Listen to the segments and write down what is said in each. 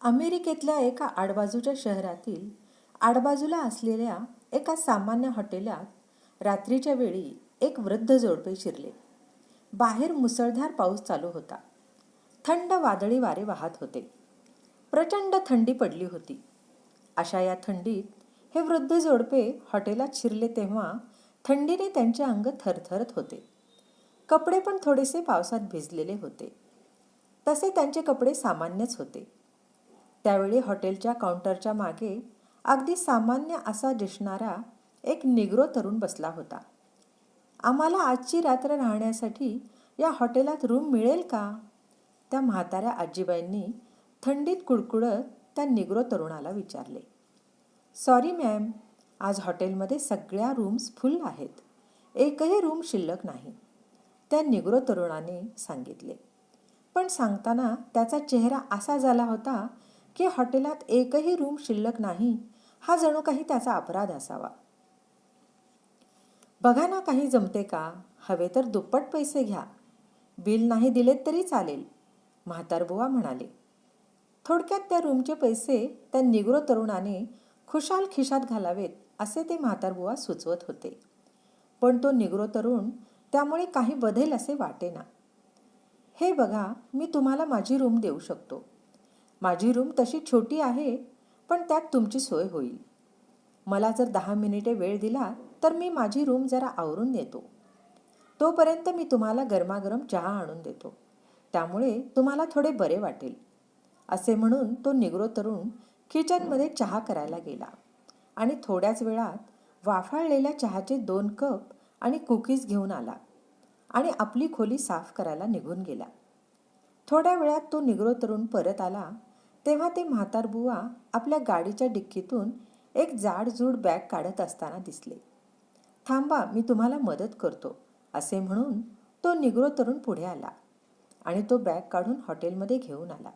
अमेरिकेतल्या एका आडबाजूच्या शहरातील आडबाजूला असलेल्या एका सामान्य हॉटेलात रात्रीच्या वेळी एक वृद्ध जोडपे शिरले. बाहेर मुसळधार पाऊस चालू होता. थंड वादळी वारे वाहत होते. प्रचंड थंडी पडली होती. अशा या थंडीत हे वृद्ध जोडपे हॉटेलात शिरले तेव्हा थंडीने त्यांचे अंग थरथरत होते. कपडे पण थोडेसे पावसात भिजलेले होते. तसे त्यांचे कपडे सामान्यच होते. त्यावेळी हॉटेलच्या काउंटरच्या मागे अगदी सामान्य असा दिसणारा एक निग्रो तरुण बसला होता. आम्हाला आजची रात्र राहण्यासाठी या हॉटेलात रूम मिळेल का? त्या म्हाताऱ्या आजीबाईंनी थंडीत कुडकुडत त्या निग्रो तरुणाला विचारले. सॉरी मॅम आज हॉटेलमध्ये सगळ्या रूम्स फुल आहेत. एकही रूम शिल्लक नाही त्या निग्रो तरुणाने सांगितले. पण सांगताना त्याचा चेहरा असा झाला होता की हॉटेलात एकही रूम शिल्लक नाही हा जणू काही त्याचा अपराध असावा. बघा ना काही जमते का? हवे तर दुप्पट पैसे घ्या. बिल नाही दिलेत तरी चालेल म्हातारबुवा म्हणाले. थोडक्यात त्या रूमचे पैसे त्या निग्रो तरुणाने खुशाल खिशात घालावेत असे ते म्हातारबुवा सुचवत होते. पण तो निग्रो तरुण त्यामुळे काही बदल असे वाटेना. हे बघा मी तुम्हाला माझी रूम देऊ शकतो. माझी रूम तशी छोटी आहे पण त्यात तुमची सोय होईल. मला जर दहा मिनिटे वेळ दिला तर मी माझी रूम जरा आवरून देतो तोपर्यंत मी तुम्हाला गरमागरम चहा आणून देतो. त्यामुळे तुम्हाला थोडे बरे वाटेल. असे म्हणून तो निग्रो तरुण किचनमध्ये चहा करायला गेला आणि थोड्याच वेळात वाफाळलेल्या चहाचे दोन कप आणि कुकीज घेऊन आला आणि आपली खोली साफ करायला निघून गेला. थोड्या वेळात तो निग्रो तरुण परत आला तेव्हा ते म्हातार बुवा आपल्या गाडीच्या डिक्कीतून एक जाडजूड बॅग काढत असताना दिसले. थांबा मी तुम्हाला मदत करतो असे म्हणून तो निग्रो तरुण पुढे आला आणि तो बॅग काढून हॉटेलमध्ये घेऊन आला.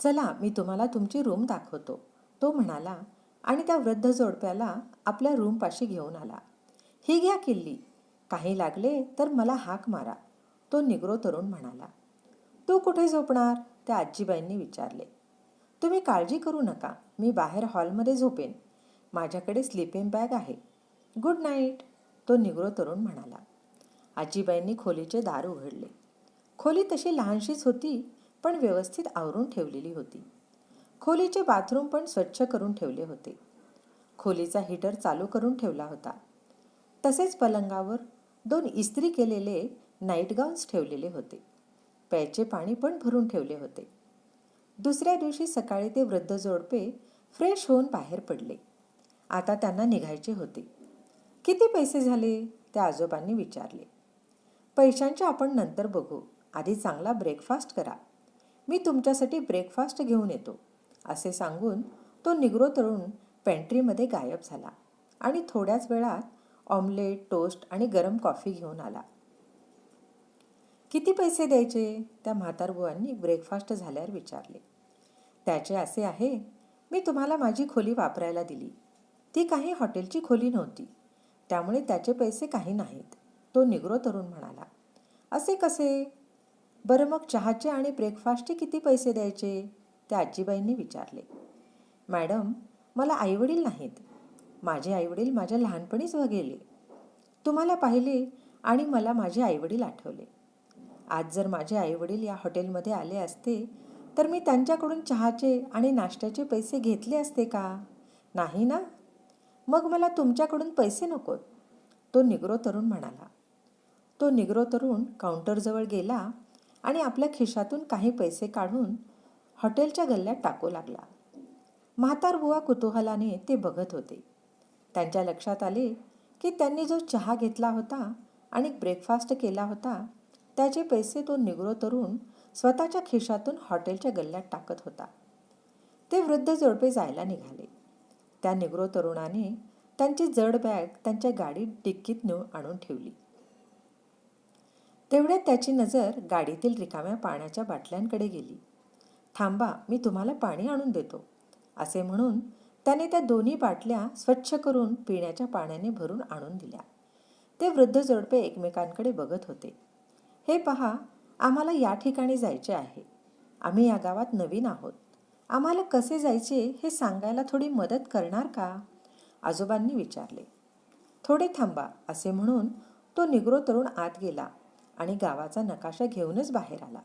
चला मी तुम्हाला तुमची रूम दाखवतो तो म्हणाला आणि त्या वृद्ध जोडप्याला आपल्या रूमपाशी घेऊन आला. ही घ्या किल्ली काही लागले तर मला हाक मारा तो निग्रो तरुण म्हणाला. तू कुठे झोपणार? त्या आजीबाईंनी विचारले तुम्ही काळजी करू नका मी बाहेर हॉलमध्ये झोपेन. माझ्याकडे स्लीपिंग बॅग आहे. गुड नाईट तो निग्रो तरुण म्हणाला. आजीबाईंनी खोलीचे दार उघडले. खोली तशी लहानशीच होती पण व्यवस्थित आवरून ठेवलेली होती. खोलीचे बाथरूम पण स्वच्छ करून ठेवले होते. खोलीचा हीटर चालू करून ठेवला होता. तसेच पलंगावर दोन इस्त्री केलेले नाईट गाऊन्स ठेवलेले होते. प्यायचे पाणी पण भरून ठेवले होते. दुसऱ्या दिवशी सकाळी ते वृद्ध जोडपे फ्रेश होऊन बाहेर पडले. आता त्यांना निघायचे होते. किती पैसे झाले? त्या आजोबांनी विचारले. पैशांचे आपण नंतर बघू. आधी चांगला ब्रेकफास्ट करा. मी तुमच्यासाठी ब्रेकफास्ट घेऊन येतो. असे सांगून तो निग्रो तरुण पेंट्रीमध्ये गायब झाला आणि थोड्याच वेळात ऑमलेट टोस्ट आणि गरम कॉफी घेऊन आला. किती पैसे द्यायचे? त्या म्हातारबुवांनी ब्रेकफास्ट झाल्यावर विचारले. त्याचे असे आहे मी तुम्हाला माझी खोली वापरायला दिली. ती काही हॉटेलची खोली नव्हती. त्यामुळे त्याचे पैसे काही नाहीत. तो निग्रो तरुण म्हणाला असे कसे? बरं मग चहाचे आणि ब्रेकफास्टचे किती पैसे द्यायचे? त्या आजीबाईंनी विचारले मॅडम मला आईवडील नाहीत. माझे आईवडील माझ्या लहानपणीच गेले तुम्हाला पाहिले आणि मला माझे आईवडील आठवले. आज जर माझे आईवडील या हॉटेलमध्ये आले असते तर मी त्यांच्याकडून चहाचे आणि नाश्त्याचे पैसे घेतले असते का? नाही ना? मग मला तुमच्याकडून पैसे नकोत तो निग्रो तरुण म्हणाला. तो निग्रो तरुण काउंटरजवळ गेला आणि आपल्या खिशातून काही पैसे काढून हॉटेलच्या गल्ल्यात टाकू लागला. म्हातार बुवा कुतूहलाने ते बघत होते. त्यांच्या लक्षात आले की त्यांनी जो चहा घेतला होता आणि ब्रेकफास्ट केला होता त्याचे पैसे तो निग्रो तरुण स्वतःच्या खिशातून हॉटेलच्या गल्ल्यात टाकत होता. ते वृद्ध जोडपे जायला निघाले. त्या निग्रो तरुणाने त्यांची जड बॅग त्यांच्या गाडीत डिक्कीत नेऊन आणून ठेवली. तेवढ्यात त्याची नजर गाडीतील रिकाम्या पाण्याच्या बाटल्यांकडे गेली. थांबा मी तुम्हाला पाणी आणून देतो असे म्हणून त्याने त्या दोन्ही बाटल्या स्वच्छ करून पिण्याच्या पाण्याने भरून आणून दिल्या. ते वृद्ध जोडपे एकमेकांकडे बघत होते. हे पहा आम्हाला या ठिकाणी जायचे आहे. आम्ही या गावात नवीन आहोत. आम्हाला कसे जायचे हे सांगायला थोडी मदत करणार का? आजोबांनी विचारले. थोडे थांबा असे म्हणून तो निग्रो तरुण आत गेला आणि गावाचा नकाशा घेऊनच बाहेर आला.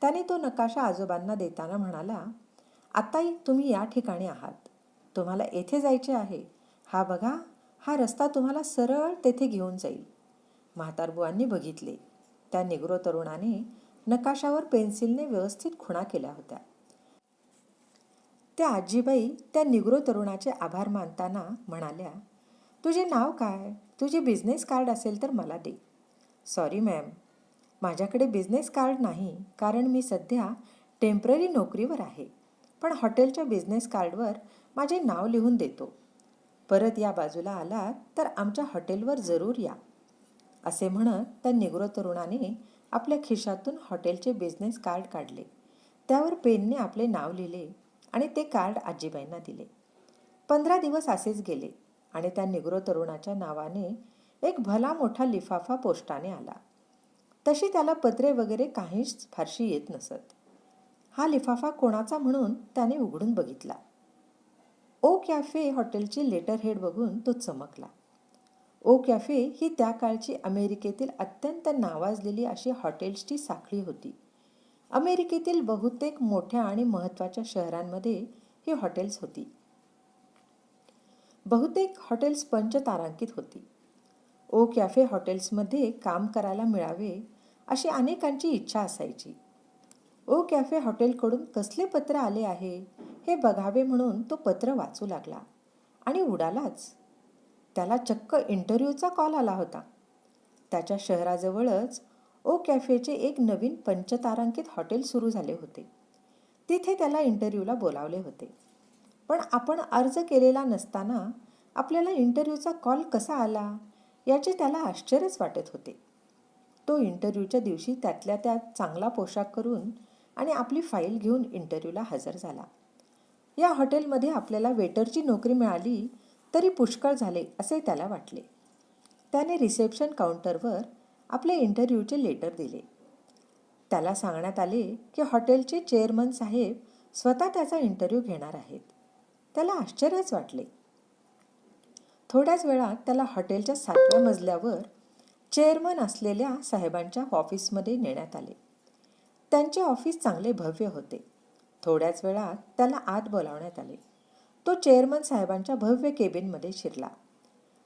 त्याने तो नकाशा आजोबांना देताना म्हणाला आताही तुम्ही या ठिकाणी आहात. तुम्हाला येथे जायचे आहे. हा बघा हा रस्ता तुम्हाला सरळ तेथे घेऊन जाईल. म्हातारबुवांनी बघितले. त्या निग्रो तरुणाने नकाशावर पेन्सिलने व्यवस्थित खुणा केल्या होत्या. त्या आजीबाई त्या निग्रो तरुणाचे आभार मानताना म्हणाल्या तुझे नाव काय? तुझे बिझनेस कार्ड असेल तर मला दे. सॉरी मॅम माझ्याकडे बिझनेस कार्ड नाही कारण मी सध्या टेंपररी नोकरीवर आहे. पण हॉटेलच्या बिझनेस कार्डवर माझे नाव लिहून देतो. परत या बाजूला आलात तर आमच्या हॉटेलवर जरूर या. असे म्हणत त्या निग्रो तरुणाने आपल्या खिशातून हॉटेलचे बिझनेस कार्ड काढले. त्यावर पेनने आपले नाव लिहिले आणि ते कार्ड आजीबाईंना दिले. पंधरा दिवस असेच गेले आणि त्या निग्रो तरुणाच्या नावाने एक भला मोठा लिफाफा पोस्टाने आला. तशी त्याला पत्रे वगैरे काहीच फारशी येत नसत. हा लिफाफा कोणाचा म्हणून त्याने उघडून बघितला. ओ कॅफे हॉटेलची लेटर हेड बघून तो चमकला. ओ कॅफे ही त्या काळची अमेरिकेतील अत्यंत नावाजलेली अशी हॉटेल्सची साखळी होती. अमेरिकेतील बहुतेक मोठ्या आणि महत्त्वाच्या शहरांमध्ये ही हॉटेल्स होती. बहुतेक हॉटेल्स पंचतारांकित होती. ओ कॅफे हॉटेल्समध्ये काम करायला मिळावे अशी अनेकांची इच्छा असायची. ओ कॅफे हॉटेलकडून कसले पत्र आले आहे हे बघावे म्हणून तो पत्र वाचू लागला आणि उडालाच. त्याला चक्क इंटरव्ह्यूचा कॉल आला होता. त्याच्या शहराजवळच ओ कॅफेचे एक नवीन पंचतारांकित हॉटेल सुरू झाले होते. तिथे त्याला इंटरव्ह्यूला बोलावले होते. पण आपण अर्ज केलेला नसताना आपल्याला इंटरव्ह्यूचा कॉल कसा आला याचे त्याला आश्चर्यच वाटत होते. तो इंटरव्ह्यूच्या दिवशी त्यातल्या त्यात चांगला पोशाख करून आणि आपली फाईल घेऊन इंटरव्ह्यूला हजर झाला. या हॉटेलमध्ये आपल्याला वेटरची नोकरी मिळाली तरी पुष्कळ झाले असे त्याला वाटले. त्याने रिसेप्शन काउंटरवर आपले इंटरव्ह्यूचे लेटर दिले. त्याला सांगण्यात आले की हॉटेलचे चेअरमन साहेब स्वतः त्याचा इंटरव्ह्यू घेणार आहेत. त्याला आश्चर्यच वाटले. थोड्याच वेळात त्याला हॉटेलच्या सातव्या मजल्यावर चेअरमन असलेल्या साहेबांच्या ऑफिसमध्ये नेण्यात आले. त्यांचे ऑफिस चांगले भव्य होते. थोड्याच वेळात त्याला आत बोलावण्यात आले. तो चेअरमन साहेबांच्या भव्य केबिनमध्ये शिरला.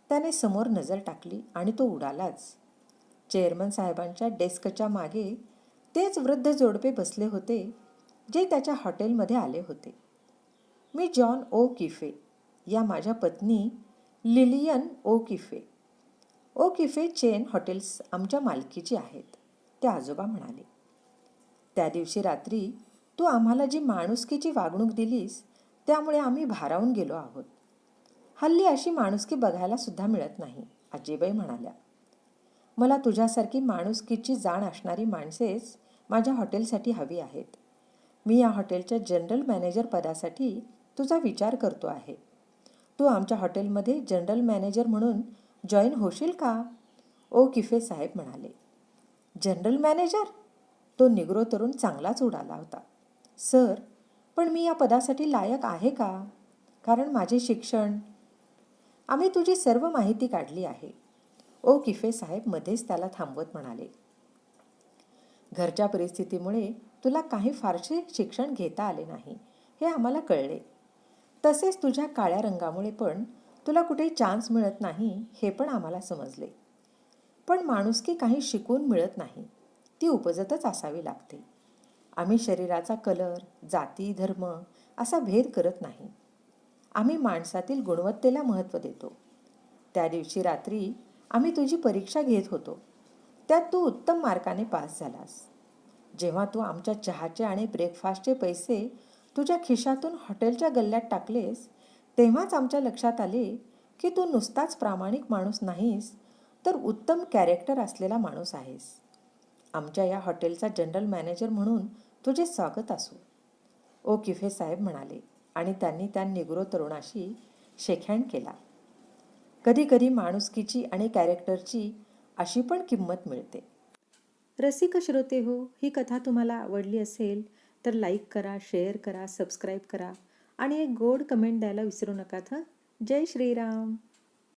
त्याने समोर नजर टाकली आणि तो उडालाच. चेअरमन साहेबांच्या डेस्कच्या मागे तेच वृद्ध जोडपे बसले होते जे त्याच्या हॉटेलमध्ये आले होते. मी जॉन ओ किफे या माझ्या पत्नी Lillian O'Keefe. O'Keefe chain hotels आमच्या मालकीची आहेत ते आजोबा म्हणाले. त्या दिवशी रात्री तू आम्हाला जी माणुसकीची वागणूक दिलीस त्यामुळे आम्ही भारावून गेलो आहोत. हल्ली अशी माणुसकी बघायला सुद्धा मिळत नाही आजीबाई म्हणाल्या. मला तुझ्यासारखी माणुसकीची जाण असणारी माणसेच माझ्या हॉटेलसाठी हवी आहेत. मी या हॉटेलच्या जनरल मॅनेजर पदासाठी तुझा विचार करतो आहे. तू आमच्या हॉटेलमध्ये जनरल मॅनेजर म्हणून जॉईन होशील का? ओ किफे साहेब म्हणाले. General manager? तो निग्रो तरुण चांगलाच उडाला होता. सर पण मी या पदासाठी लायक आहे का? कारण माझे शिक्षण. आम्ही तुझी सर्व माहिती काढली आहे. ओ किफे साहेब मध्येच त्याला थांबवत म्हणाले. घरच्या परिस्थितीमुळे तुला काही फारसे शिक्षण घेता आले नाही हे आम्हाला कळले. तसेच तुझ्या काळ्या रंगामुळे पण तुला कुठे चान्स मिळत नाही हे पण आम्हाला समजले. पण माणुसकी काही शिकून मिळत नाही ती उपजतच असावी लागते. आम्ही शरीराचा कलर जाती धर्म असा भेद करत नाही. आम्ही माणसातील गुणवत्तेला महत्त्व देतो. त्या दिवशी रात्री आम्ही तुझी परीक्षा घेत होतो. त्यात तू उत्तम मार्काने पास झालास. जेव्हा तू आमच्या चहाचे आणि ब्रेकफास्टचे पैसे तुझ्या खिशातून हॉटेलच्या गल्ल्यात टाकलेस तेव्हाच आमच्या लक्षात आले की तू नुसताच प्रामाणिक माणूस नाहीस तर उत्तम कॅरेक्टर असलेला माणूस आहेस. आमच्या या हॉटेलचा जनरल मॅनेजर म्हणून तुझे स्वागत असो. ओ किफे साहेब म्हणाले आणि त्यांनी त्या निग्रो तरुणाशी शेखहँड केला. कधी कधी माणुसकीची आणि कॅरेक्टरची अशी पण किंमत मिळते. रसिक श्रोते हो ही कथा तुम्हाला आवडली असेल तर लाईक करा शेअर करा सबस्क्राईब करा आणि एक गोड कमेंट द्यायला विसरू नका हं जय श्रीराम.